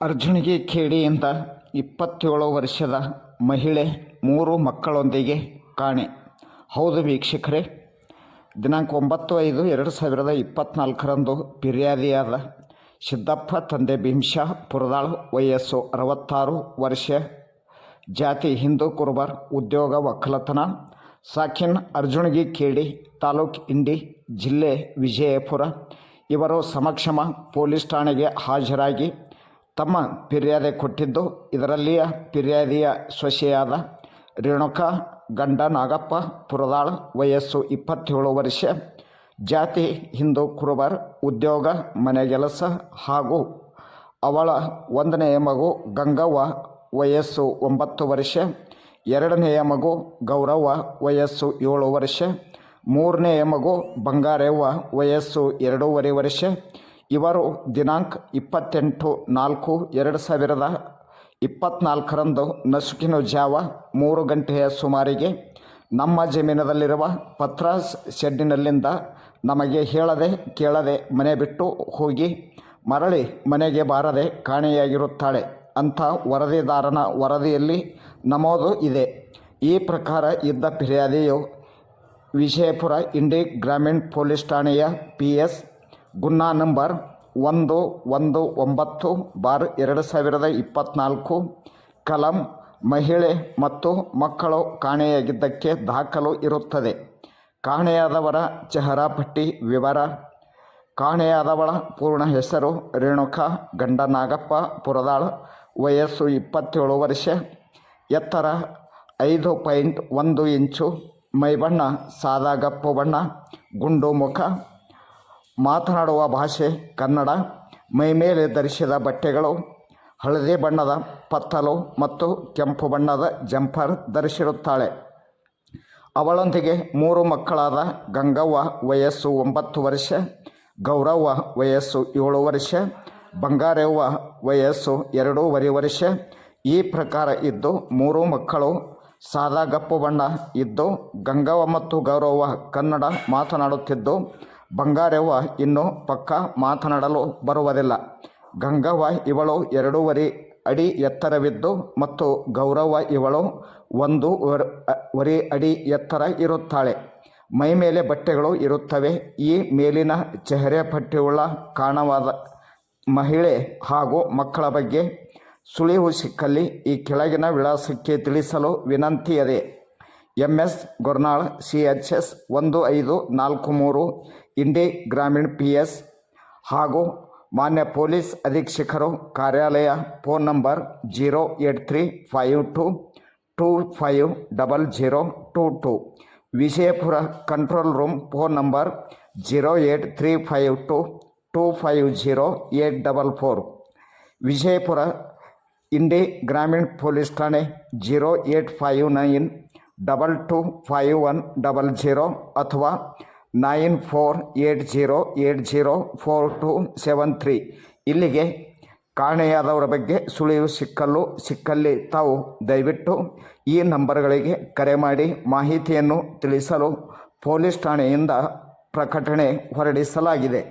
ಅರ್ಜುನ್ಗೆ ಖೇಡಿಯಿಂದ ಇಪ್ಪತ್ತೇಳು ವರ್ಷದ ಮಹಿಳೆ ಮೂರು ಮಕ್ಕಳೊಂದಿಗೆ ಕಾಣೆ. ಹೌದು ವೀಕ್ಷಕರೇ, ದಿನಾಂಕ ಒಂಬತ್ತು ಐದು ಎರಡು ಸಾವಿರದ ಇಪ್ಪತ್ತ್ನಾಲ್ಕರಂದು ಫಿರ್ಯಾದಿಯಾದ ಸಿದ್ದಪ್ಪ ತಂದೆ ಭೀಮ್ಶಾ ಪುರದಾಳ್ ವಯಸ್ಸು ಅರವತ್ತಾರು ವರ್ಷ, ಜಾತಿ ಹಿಂದೂ ಕುರುಬರ್, ಉದ್ಯೋಗ ಒಕ್ಕಲತನ ಸಾಕಿನ್ ಅರ್ಜುನಗಿ ಖೇಡಿ ತಾಲೂಕ್ ಇಂಡಿ, ಜಿಲ್ಲೆ ವಿಜಯಪುರ, ಇವರು ಸಮಕ್ಷಮ ಪೊಲೀಸ್ ಠಾಣೆಗೆ ಹಾಜರಾಗಿ ತಮ್ಮ ಫಿರ್ಯಾದಿ ಕೊಟ್ಟಿದ್ದು ಇದರಲ್ಲಿಯ ಫಿರ್ಯಾದಿಯ ಸೊಸೆಯಾದ ರೇಣುಕಾ, ಗಂಡ ನಾಗಪ್ಪ, ಪುರದಾಳ್, ವಯಸ್ಸು ಇಪ್ಪತ್ತೇಳು ವರ್ಷ, ಜಾತಿ, ಹಿಂದೂ, ಕುರುಬರ್, ಉದ್ಯೋಗ ಮನೆಗೆಲಸ ಹಾಗೂ ಅವಳ ಒಂದನೆಯ ಮಗು ಗಂಗವ್ವ, ವಯಸ್ಸು ಒಂಬತ್ತು ವರ್ಷ, ಎರಡನೆಯ ಮಗು ಗೌರವ್ವ, ವಯಸ್ಸು ಏಳು ವರ್ಷ, ಮೂರನೆಯ ಮಗು ಬಂಗಾರವ್ವ, ವಯಸ್ಸು ಎರಡೂವರೆ ವರ್ಷ ಇವರು ದಿನಾಂಕ ಇಪ್ಪತ್ತೆಂಟು ನಾಲ್ಕು ಎರಡು ಸಾವಿರದ ಇಪ್ಪತ್ತ್ನಾಲ್ಕರಂದು ನಸುಕಿನ ಜಾವ ಮೂರು ಗಂಟೆಯ ಸುಮಾರಿಗೆ ನಮ್ಮ ಜಮೀನದಲ್ಲಿರುವ ಪತ್ರಾಸ್ ಶೆಡ್ಡಿನಲ್ಲಿಂದ ನಮಗೆ ಹೇಳದೆ ಕೇಳದೆ ಮನೆ ಬಿಟ್ಟು ಹೋಗಿ ಮರಳಿ ಮನೆಗೆ ಬಾರದೆ ಕಾಣೆಯಾಗಿರುತ್ತಾಳೆ ಅಂಥ ವರದಿದಾರನ ವರದಿಯಲ್ಲಿ ನಮೂದು ಇದೆ. ಈ ಪ್ರಕಾರ ಇದ್ದ ಫಿರ್ಯಾದಿಯು ವಿಜಯಪುರ ಇಂಡಿ ಗ್ರಾಮೀಣ್ ಪೊಲೀಸ್ ಠಾಣೆಯ ಪಿ ಎಸ್ ಗುನ್ನಾ ನಂಬರ್ ಒಂದು ಒಂದು, ಒಂಬತ್ತು, ಬಾರ್ ಎರಡು ಸಾವಿರದ ಇಪ್ಪತ್ತ್ನಾಲ್ಕು ಕಲಂ, ಮಹಿಳೆ ಮತ್ತು ಮಕ್ಕಳು ಕಾಣೆಯಾಗಿದ್ದಕ್ಕೆ ದಾಖಲು ಇರುತ್ತದೆ. ಕಾಣೆಯಾದವರ ಚಹರಾ ಪಟ್ಟಿ ವಿವರ. ಕಾಣೆಯಾದವಳ ಪೂರ್ಣ ಹೆಸರು ರೇಣುಕಾ ಗಂಡ ನಾಗಪ್ಪ ಪುರದಾಳ್, ವಯಸ್ಸು ಇಪ್ಪತ್ತೇಳು ವರ್ಷ. ಎತ್ತರ ಐದು ಪಾಯಿಂಟ್ ಒಂದು ಇಂಚು. ಮೈಬಣ್ಣ ಸಾದಾಗಪ್ಪು ಬಣ್ಣ. ಗುಂಡು ಮುಖ. ಮಾತನಾಡುವ ಭಾಷೆ ಕನ್ನಡ. ಮೈಮೇಲೆ ಧರಿಸಿದ ಬಟ್ಟೆಗಳು, ಹಳದಿ ಬಣ್ಣದ ಪತ್ತಲು ಮತ್ತು ಕೆಂಪು ಬಣ್ಣದ ಜಂಪರ್ ಧರಿಸಿರುತ್ತಾಳೆ. ಅವಳೊಂದಿಗೆ ಮೂರು ಮಕ್ಕಳಾದ ಗಂಗವ್ವ ವಯಸ್ಸು ಒಂಬತ್ತು ವರ್ಷ, ಗೌರವ್ವ ವಯಸ್ಸು ಏಳು ವರ್ಷ, ಬಂಗಾರವ್ವ ವಯಸ್ಸು ಎರಡೂವರೆ ವರ್ಷ. ಈ ಪ್ರಕಾರ ಇದ್ದು ಮೂರು ಮಕ್ಕಳು, ಸಾದಾ ಗಪ್ಪು ಬಣ್ಣ ಇದ್ದು ಗಂಗವ್ವ ಮತ್ತು ಗೌರವ್ವ ಕನ್ನಡ ಮಾತನಾಡುತ್ತಿದ್ದು ಬಂಗಾರವ್ವ ಇನ್ನು ಪಕ್ಕ ಮಾತನಾಡಲು ಬರುವುದಿಲ್ಲ. ಗಂಗವ್ವ ಇವಳು ಎರಡೂವರೆ ಅಡಿ ಎತ್ತರವಿದ್ದು ಮತ್ತು ಗೌರವ್ವ ಇವಳು ಒಂದು ವರೆ ಅಡಿ ಎತ್ತರ ಇರುತ್ತಾಳೆ. ಮೈ ಮೇಲೆ ಬಟ್ಟೆಗಳು ಇರುತ್ತವೆ. ಈ ಮೇಲಿನ ಚೆಹರೆ ಪಟ್ಟಿಯುಳ್ಳ ಕಾಣವಾದ ಮಹಿಳೆ ಹಾಗೂ ಮಕ್ಕಳ ಬಗ್ಗೆ ಸುಳಿವು ಸಿಕ್ಕಲ್ಲಿ ಈ ಕೆಳಗಿನ ವಿಳಾಸಕ್ಕೆ ತಿಳಿಸಲು ವಿನಂತಿಯಿದೆ. M S Gornal, C H S ಒಂದು ಐದು ನಾಲ್ಕು ಮೂರು, ಇಂಡಿ ಗ್ರಾಮೀಣ್ ಪಿ ಎಸ್ ಹಾಗೂ ಮಾನ್ಯ ಪೊಲೀಸ್ ಅಧೀಕ್ಷಕರು, ಕಾರ್ಯಾಲಯ phone number zero eight three five two two five double zero two two. Vijayapura control room phone number zero eight three five two two five zero eight double four. Vijayapura, Indi Gramin police ಠಾಣೆ zero eight five nine double two five one double zero ಅಥವಾ nine four eight zero eight zero four two seven three ಇಲ್ಲಿಗೆ ಕಾಣೆಯಾದವರ ಬಗ್ಗೆ ಸುಳಿವು ಸಿಕ್ಕಲು ಸಿಕ್ಕಲ್ಲಿ ತಾವು ದಯವಿಟ್ಟು ಈ ನಂಬರ್ಗಳಿಗೆ ಕರೆ ಮಾಡಿ ಮಾಹಿತಿಯನ್ನು ತಿಳಿಸಲು ಪೊಲೀಸ್ ಠಾಣೆಯಿಂದ ಪ್ರಕಟಣೆ ಹೊರಡಿಸಲಾಗಿದೆ.